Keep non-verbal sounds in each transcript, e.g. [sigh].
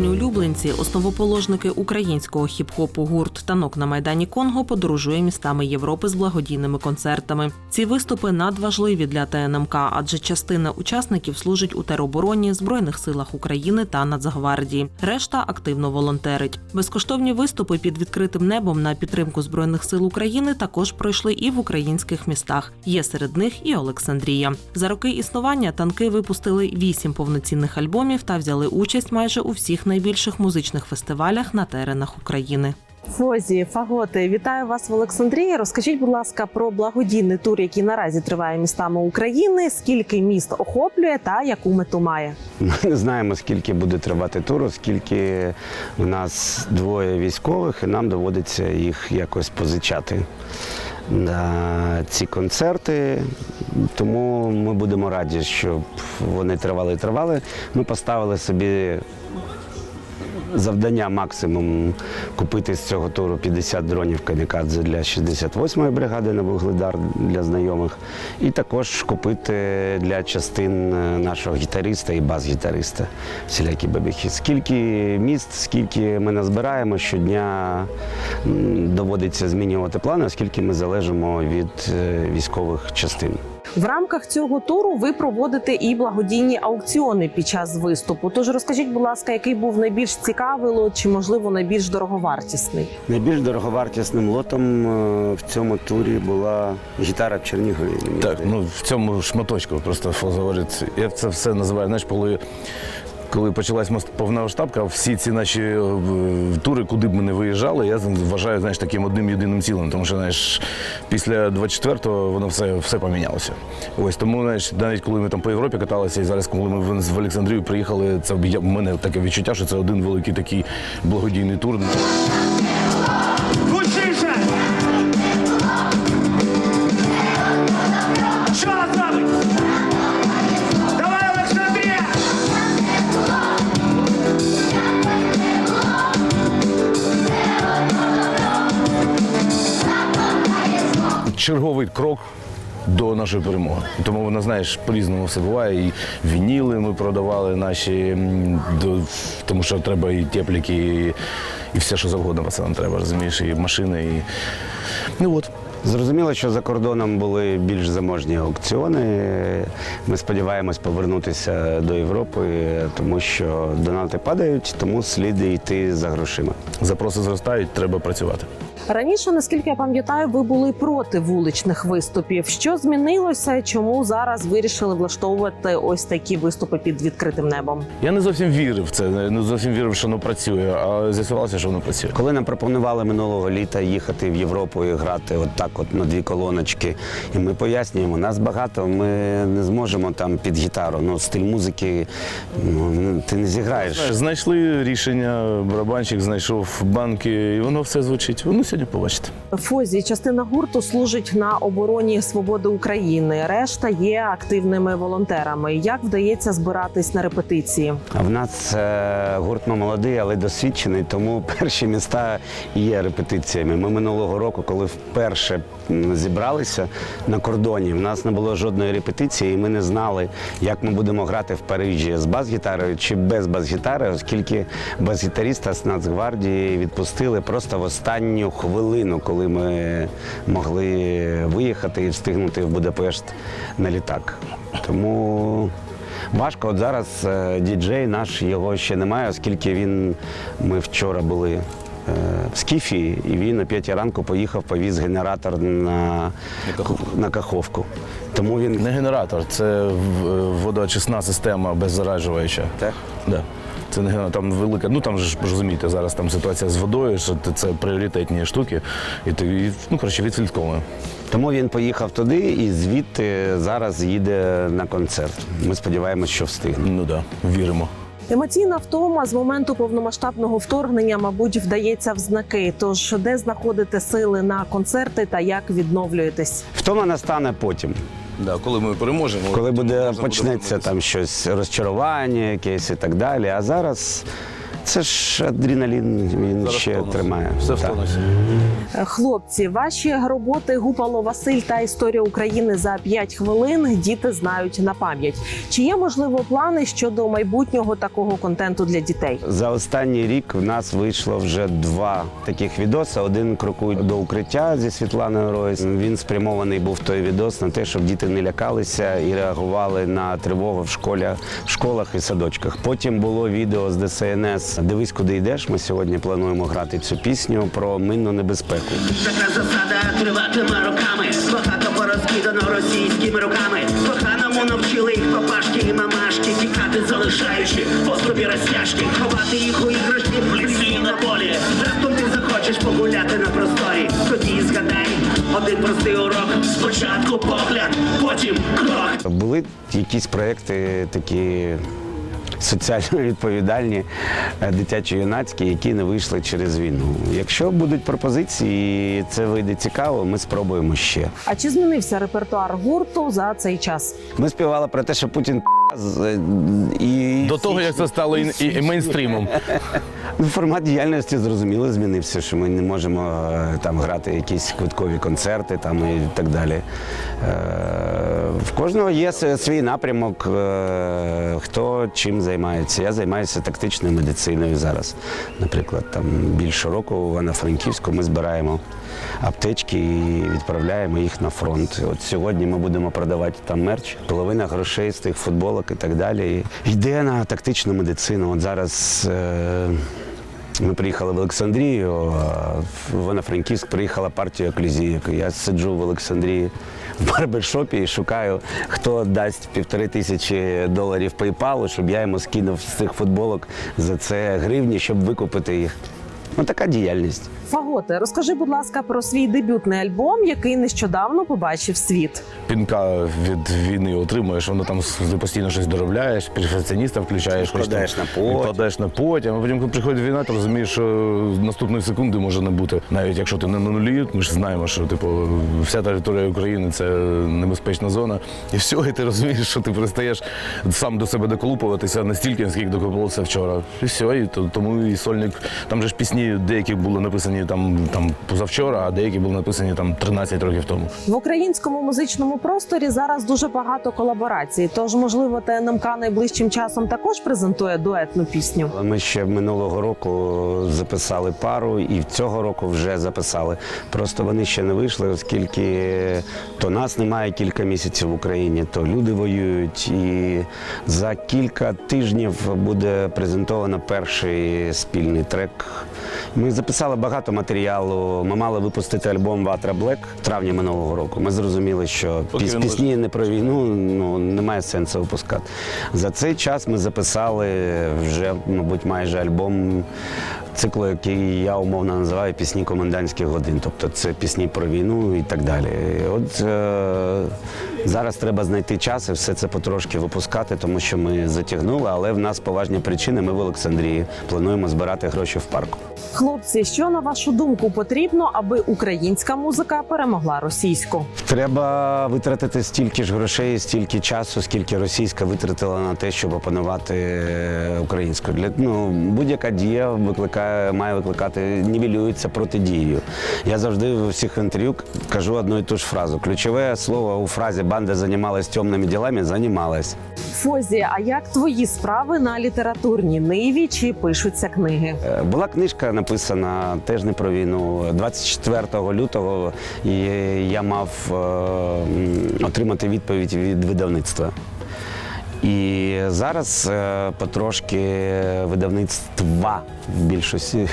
міжнародні улюбленці, основоположники українського хіп-хопу гурт танок на майдані Конго подорожує містами Європи з благодійними концертами. Ці виступи надважливі для ТНМК, адже частина учасників служить у теробороні, збройних силах України та Нацгвардії. Решта активно волонтерить. Безкоштовні виступи під відкритим небом на підтримку збройних сил України також пройшли і в українських містах. Є серед них і Олександрія. За роки існування танки випустили вісім повноцінних альбомів та взяли участь майже у всіх найбільших музичних фестивалях на теренах України. Фозі, Фаготи, вітаю вас в Олександрії. Розкажіть, будь ласка, про благодійний тур, який наразі триває містами України. Скільки міст охоплює та яку мету має? Ми не знаємо, скільки буде тривати тур, оскільки у нас двоє військових, і нам доводиться їх якось позичати на ці концерти. Тому ми будемо раді, щоб вони тривали і тривали. Ми поставили собі завдання максимум купити з цього туру 50 дронів камікадзе для 68-ї бригади на Вугледар для знайомих, і також купити для частин е, нашого гітариста і бас-гітариста всілякі бабіхи. Скільки міст, скільки ми назбираємо, щодня доводиться змінювати плани, оскільки ми залежимо від е, військових частин. В рамках цього туру ви проводите і благодійні аукціони під час виступу. Тож розкажіть, будь ласка, який був найбільш цікавий лот чи можливо найбільш дороговартісний? Найбільш дороговартісним лотом е, в цьому турі була гітара в Чернігові. Так, ну в цьому шматочку просто говорить. Я це все називаю, знаєш, коли. Коли почалась повномасштабка, всі ці наші е, тури, куди б ми не виїжджали, я вважаю знаєш, таким одним єдиним цілим. Тому що знаєш, після 24-го воно все, все помінялося. Ось тому, знаєш, навіть коли ми там по Європі каталися, і зараз, коли ми в Олександрію приїхали, це в мене таке відчуття, що це один великий такий благодійний тур. Черговий крок до нашої перемоги. Тому вона, знаєш, по-різному все буває. І вініли ми продавали наші, тому що треба і тепліки, і, і все, що завгодно пацанам треба, розумієш, і машини. І... Ну от. Зрозуміло, що за кордоном були більш заможні аукціони. Ми сподіваємось повернутися до Європи, тому що донати падають, тому слід йти за грошима. Запроси зростають, треба працювати. Раніше, наскільки я пам'ятаю, ви були проти вуличних виступів. Що змінилося? Чому зараз вирішили влаштовувати ось такі виступи під відкритим небом? Я не зовсім вірив в це, не зовсім вірив, що воно працює, а з'ясувалося, що воно працює. Коли нам пропонували минулого літа їхати в Європу і грати от так, от на дві колоночки, і ми пояснюємо, нас багато, ми не зможемо там під гітару. Ну, стиль музики ну, ти не зіграєш. Знайшли рішення, барабанщик знайшов банки, і воно все звучить. Ну, сьогодні побачите. Фозі частина гурту служить на обороні свободи України. Решта є активними волонтерами. Як вдається збиратись на репетиції? В нас е, гурт ми молодий, але досвідчений, тому [laughs] перші міста є репетиціями. Ми минулого року, коли вперше зібралися на кордоні, в нас не було жодної репетиції, і ми не знали, як ми будемо грати в Парижі з бас-гітарою чи без бас-гітари, оскільки бас-гітаріста з Нацгвардії відпустили просто в останню хвилину, коли ми могли виїхати і встигнути в Будапешт на літак. Тому Важко, от зараз е, діджей наш його ще немає, оскільки він ми вчора були е, в Скіфії, і він о 5 ранку поїхав, повіз генератор на, на Каховку. Тому він Не генератор, це в- водоочисна система беззаражуюча. Так? Да. Це не там велика. Ну там ж розумієте, зараз там ситуація з водою, що це- це пріоритетні штуки. І ти і, ну коротше відслідковуємо. тому він поїхав туди і звідти зараз їде на концерт. Ми сподіваємося, що встигне. Ну да, віримо. Емоційна втома з моменту повномасштабного вторгнення, мабуть, вдається в знаки. Тож де знаходите сили на концерти та як відновлюєтесь? Втома настане потім. Да, коли ми переможемо, коли буде почнеться там щось розчарування, якесь і так далі. А зараз Це ж адреналін, він Зараз ще тонус. тримає. Все в тонусі. Е, Хлопці, ваші роботи Гупало Василь та історія України за 5 хвилин діти знають на пам'ять. Чи є можливо плани щодо майбутнього такого контенту для дітей? За останній рік в нас вийшло вже два таких відоси. Один крокує до укриття зі Світланою Ройс. Він спрямований був той відос на те, щоб діти не лякалися і реагували на тривогу в школі, в школах і садочках. Потім було відео з ДСНС Дивись, куди йдеш. Ми сьогодні плануємо грати цю пісню про минну небезпеку. Така засада триватиме роками. Багато порозкидано російськими руками. Коханому навчили їх папашки і мамашки. Тікати залишаючи по собі розтяжки. Ховати їх у іграшки в лісі на полі. Раптом ти захочеш погуляти на просторі. Тоді згадай один простий урок. Спочатку погляд, потім крок. Були якісь проекти такі. Соціально відповідальні е, дитячо-юнацькі, які не вийшли через війну. Якщо будуть пропозиції, і це вийде цікаво, ми спробуємо ще. А чи змінився репертуар гурту за цей час? Ми співали про те, що Путін і До того, як це стало і, і, і мейнстрімом. Ну, формат діяльності зрозуміло змінився, що ми не можемо е, там грати якісь квиткові концерти там і так далі. Е, В кожного є свій напрямок, е, хто чим займається. Я займаюся тактичною медициною зараз. Наприклад, там більше року в Івано-Франківську ми збираємо аптечки і відправляємо їх на фронт. От сьогодні ми будемо продавати там мерч, половина грошей з тих футболок і так далі. Йде на тактичну медицину. От зараз. е, ми приїхали в Олександрію, а в Івано-Франківськ приїхала партія оклюзійок. Я сиджу в Олександрії в барбершопі і шукаю, хто дасть півтори тисячі доларів PayPal, щоб я йому скинув з цих футболок за це гривні, щоб викупити їх. Ну, така діяльність. Фаготе, розкажи, будь ласка, про свій дебютний альбом, який нещодавно побачив світ. Пінка від війни отримуєш, воно там постійно щось доробляєш, перфекціоніста включаєш, Відкладаєш на потім. відкладаєш на потім. А потім, коли приходить війна, ти розумієш, що наступної секунди може не бути. Навіть якщо ти не на нулі, ми ж знаємо, що типу вся територія України це небезпечна зона. І все, і ти розумієш, що ти перестаєш сам до себе доколупуватися настільки, наскільки доколупувався вчора. І все, і то- тому і сольник. Там же ж пісні деякі були написані там, там позавчора, а деякі були написані там 13 років тому. В українському музичному просторі зараз дуже багато колаборацій. Тож, можливо, ТНМК найближчим часом також презентує дуетну пісню. Ми ще минулого року записали пару, і цього року вже записали. Просто вони ще не вийшли, оскільки то нас немає кілька місяців в Україні, то люди воюють. І за кілька тижнів буде презентовано перший спільний трек. Ми записали багато матеріалу. Ми мали випустити альбом Ватра Блек в травні минулого року. Ми зрозуміли, що піс- пісні не про війну ну, немає сенсу випускати. За цей час ми записали вже, мабуть, майже альбом циклу, який я умовно називаю пісні комендантських годин. Тобто це пісні про війну і так далі. От е, зараз треба знайти час і все це потрошки випускати, тому що ми затягнули, але в нас поважні причини. Ми в Олександрії плануємо збирати гроші в парку. Хлопці, що на вашу думку потрібно, аби українська музика перемогла російську? Треба витратити стільки ж грошей, стільки часу, скільки російська витратила на те, щоб опанувати е, українську. Для ну будь-яка дія викликає, має викликати, нівелюється протидією. Я завжди в всіх інтерв'ю кажу одну і ту ж фразу. Ключове слово у фразі банда займалась темними ділами, займалась. Фозі, а як твої справи на літературній ниві? Чи пишуться книги? Е, Була книжка написана теж не про війну. 24 лютого і я мав е, отримати відповідь від видавництва. І зараз е, потрошки видавництва в більшості,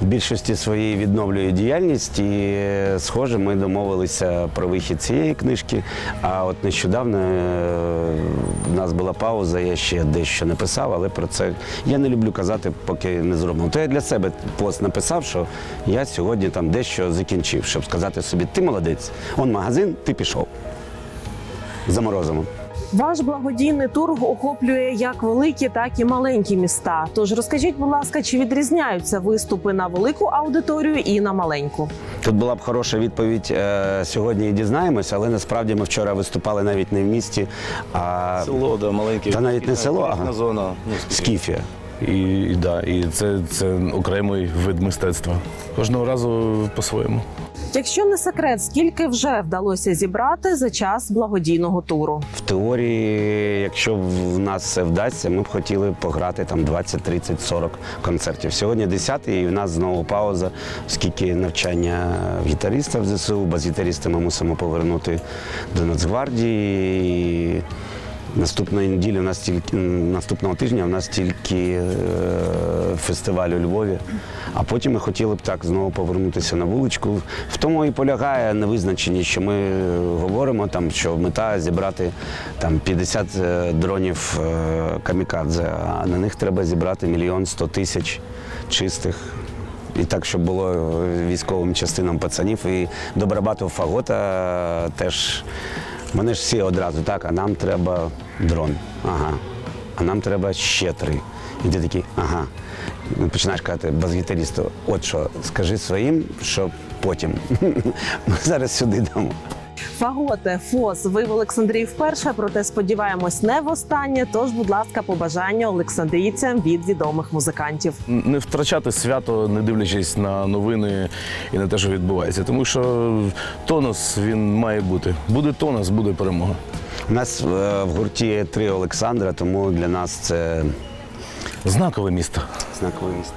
в більшості своєї відновлює діяльність. І е, схоже, ми домовилися про вихід цієї книжки. А от нещодавно е, в нас була пауза, я ще дещо написав, але про це я не люблю казати, поки не зроблено. То я для себе пост написав, що я сьогодні там дещо закінчив, щоб сказати собі, ти молодець, он магазин, ти пішов. За морозом. Ваш благодійний тур охоплює як великі, так і маленькі міста. Тож розкажіть, будь ласка, чи відрізняються виступи на велику аудиторію і на маленьку? Тут була б хороша відповідь е, сьогодні і дізнаємося, але насправді ми вчора виступали навіть не в місті, а Село, да, маленьке. Та навіть не село, ага. зона. Ну, Скіфія. І, і, да, і це, це окремий вид мистецтва. Кожного разу по-своєму. Якщо не секрет, скільки вже вдалося зібрати за час благодійного туру? В теорії, якщо в нас все вдасться, ми б хотіли пограти там 20, 30, 40 концертів. Сьогодні 10-й і в нас знову пауза, оскільки навчання гітариста в ЗСУ, бас-гітариста ми мусимо повернути до Нацгвардії. І Наступної неділі у нас тільки наступного тижня у нас тільки е, фестиваль у Львові. А потім ми хотіли б так знову повернутися на вуличку. В тому і полягає невизначеність, що ми говоримо там, що мета зібрати там 50 е, дронів е, камікадзе, а на них треба зібрати мільйон сто тисяч чистих. І так, щоб було е, військовим частинам пацанів. І до Фагота теж. Вони ж всі одразу, так, а нам треба дрон. Ага. А нам треба ще три. І ти такий, ага. Ну, Починаєш казати бас-гітаристу, от що, скажи своїм, що потім. [laughs] Ми зараз сюди дамо. Фаготе, ФОС, ви в Олександрії вперше, проте сподіваємось, не востаннє. Тож, будь ласка, побажання олександрійцям від відомих музикантів. Не втрачати свято, не дивлячись на новини і на те, що відбувається. Тому що тонус він має бути. Буде тонус, буде перемога. У нас е, в гурті три Олександра, тому для нас це Знакове місто. знакове місто.